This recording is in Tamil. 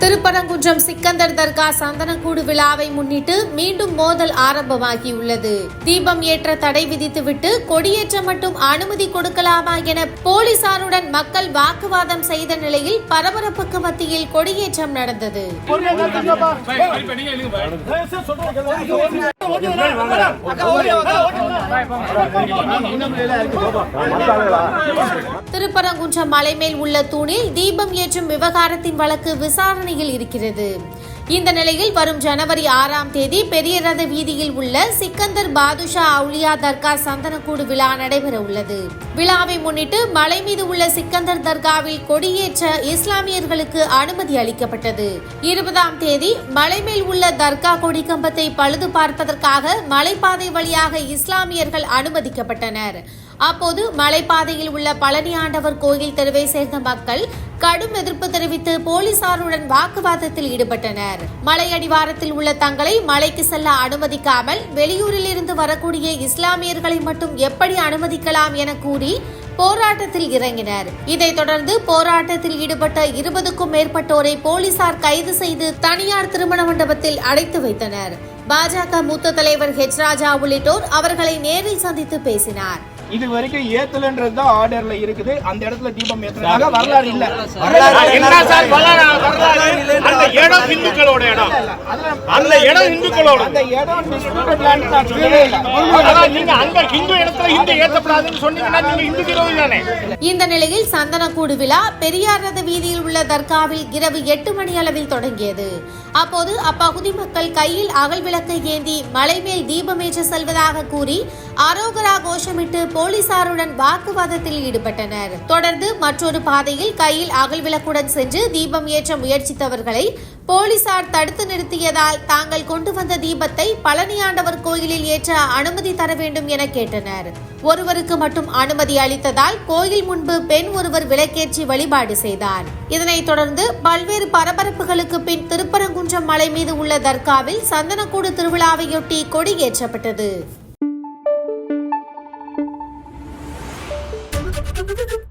திருப்பரங்குன்றம் சிக்கந்தர் தர்கா சந்தனக்கூடு விழாவை முன்னிட்டு மீண்டும் மோதல் ஆரம்பமாகியுள்ளது. தீபம் ஏற்ற தடை விதித்துவிட்டு கொடியேற்ற மட்டும் அனுமதி கொடுக்கலாமா என போலீசாருடன் மக்கள் வாக்குவாதம் செய்த நிலையில் பரபரப்புக்கு மத்தியில் கொடியேற்றம் நடந்தது. திருப்பரங்குன்றம் மலைமேல் உள்ள தூணில் தீபம் ஏற்றும் விவகாரத்தின் வழக்கு விசாரணையில் இருக்கிறது. இந்த நிலையில் வரும் ஜனவரி ஆறாம் தேதி பெரிய ரத வீதியில் உள்ள சிக்கந்தர் பாதுஷா அவுலியா தர்கா சந்தனக்கூடு விழா நடைபெற உள்ளது. விழாவை முன்னிட்டு மலை மீது உள்ள சிக்கந்தர் தர்காவில் கொடியேற்ற இஸ்லாமியர்களுக்கு அனுமதி அளிக்கப்பட்டது. இருபதாம் தேதி மலை மேல் உள்ள தர்கா கொடி கம்பத்தை பழுது பார்ப்பதற்காக மலைப்பாதை வழியாக இஸ்லாமியர்கள் அனுமதிக்கப்பட்டனர். அப்போது மலைப்பாதையில் உள்ள பழனி ஆண்டவர் கோயில் தெருவை சேர்ந்த மக்கள் கடும் எதிர்ப்பு தெரிவித்து போலீசாருடன் வாக்குவாதத்தில் ஈடுபட்டனர். மலை அடிவாரத்தில் உள்ள தங்களை மலைக்கு செல்ல அனுமதிக்காமல் வெளியூரில் இருந்து வரக்கூடிய இஸ்லாமியர்களை மட்டும் எப்படி அனுமதிக்கலாம் என கூறி போராட்டத்தில் இறங்கினர். இதைத் தொடர்ந்து போராட்டத்தில் ஈடுபட்ட இருபதுக்கும் மேற்பட்டோரை போலீசார் கைது செய்து தனியார் திருமண மண்டபத்தில் அடைத்து வைத்தனர். பாஜக மூத்த தலைவர் ஹெச் ராஜா உள்ளிட்டோர் அவர்களை நேரில் சந்தித்து பேசினார். இது வரைக்கும் ஏத்தலன்றது தான் ஆர்டர்ல இருக்குது. அந்த இடத்துல தீபம் ஏத்துறதாக வரலாறு இல்ல? அந்த இடம் இந்துக்களோட இடம். அந்த இடம் இந்துக்களோட அந்த இடம் நீங்க இந்து இடத்துல இந்து ஏத்தப்படாதுன்னு சொன்னீங்கன்னா நீங்க இந்து விரோதி தானே? இந்த நிலையில் சந்தனக்கூடு விழா பெரியார் ரத வீதியில் உள்ள தர்காவில் இரவு எட்டு மணி அளவில் தொடங்கியது. அப்போது அப்பகுதி மக்கள் கையில் அகல் விளக்கை ஏந்தி மலைமேல் தீபமேற்ற செல்வதாக கூறி அரோகரா கோஷமிட்டு போலீசாருடன் வாக்குவாதத்தில் ஈடுபட்டனர். தொடர்ந்து மற்றொரு பாதையில் கையில் அகல்விளக்குடன் சென்று தீபம் ஏற்ற முயற்சித்தவர்களை போலீசார் தடுத்து நிறுத்தியதால் தாங்கள் கொண்டு வந்த தீபத்தை பழனியாண்டவர் கோயிலில் ஏற்ற அனுமதி தர வேண்டும் என கேட்டனர். ஒருவருக்கு மட்டும் அனுமதி அளித்ததால் கோயில் முன்பு பெண் ஒருவர் விளக்கேற்றி வழிபாடு செய்தார் இதனைத் தொடர்ந்து பல்வேறு பரபரப்புகளுக்கு பின் திருப்பரங்குன்றம் மலை மீது உள்ள தர்காவில் சந்தனக்கூடு திருவிழாவையொட்டி கொடி ஏற்றப்பட்டது. Thank you.